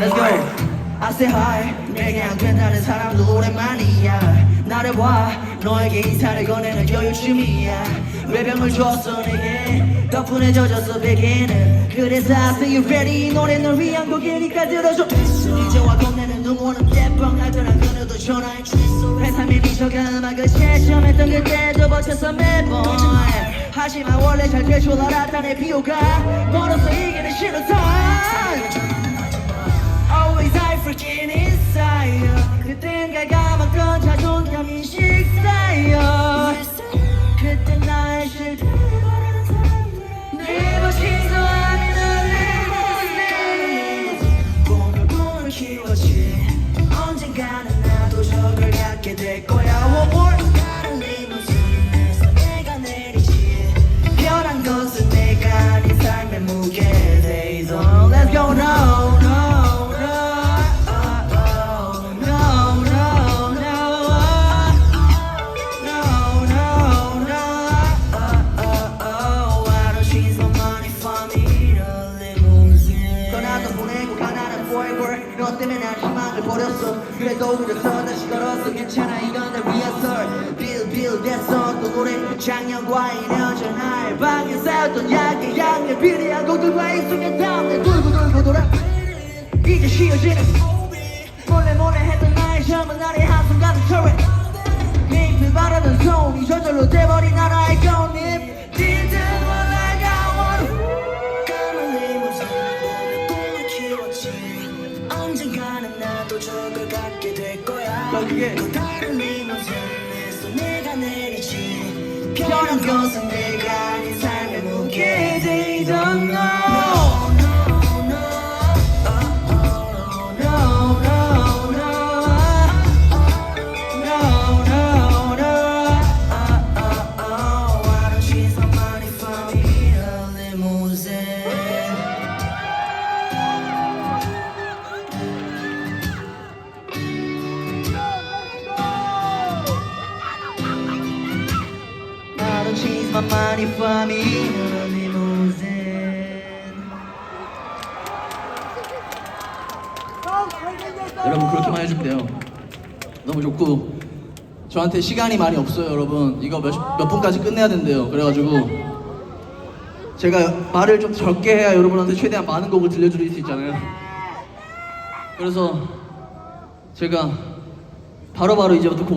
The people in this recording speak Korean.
Let's go. I say hi. 내게 안 된다는 사람도 오랜만이야. 나를 봐. 너에게 인사를 건네는 여유춤이야. 외병을 줬어 내게. 덕분에 젖었어 베개는. 그래서 I say you ready. 이 노래 널 위한 곡이니까 들어줘. 이제와 건네는 눈물은 예뻥하더라. 그녀도 전화해. 회사에 미쳐가 음악을 채점했던 그때도 버텼어 매번. 하지만 원래 잘 될 줄 알았다네 비호가. 멀어서 이기는 싫은 time. Freaking inside 그땐 갈가먹던 자존감이 식사여 그때 나의 the one in the 꿈을 꿈을 키웠지 언젠가는 나도 저걸 갖게 될 거야 너 때문에 난 희망을 버렸어. 그래도 그래서 다시 걸었어 괜찮아. 이건 내 리허설 Bill 됐어 또 노래 작년과 2년 전날 방에 쌓였던 약의 양의 비리한 곡들과 익숙했던 내 돌고 돌고 돌아. 이제 쉬어지는. 몰래 몰래 했던 나의 젊은 날의 한순간을 철회 언젠가는 나도 저걸 갖게 될 거야. 또 다른 리무진에서 내가 내리지. 변한 것은 내가 네삶 I don't change my money for me limousine 여러분 그렇게만 해주면 돼요. 너무 좋고 저한테 시간이 많이 없어요, 여러분. 이거 몇, 몇 분까지 끝내야 된대요. 그래가지고 제가 말을 좀 적게 해야 여러분한테 최대한 많은 곡을 들려드릴 수 있잖아요. 그래서 제가 바로바로 이제부터 곡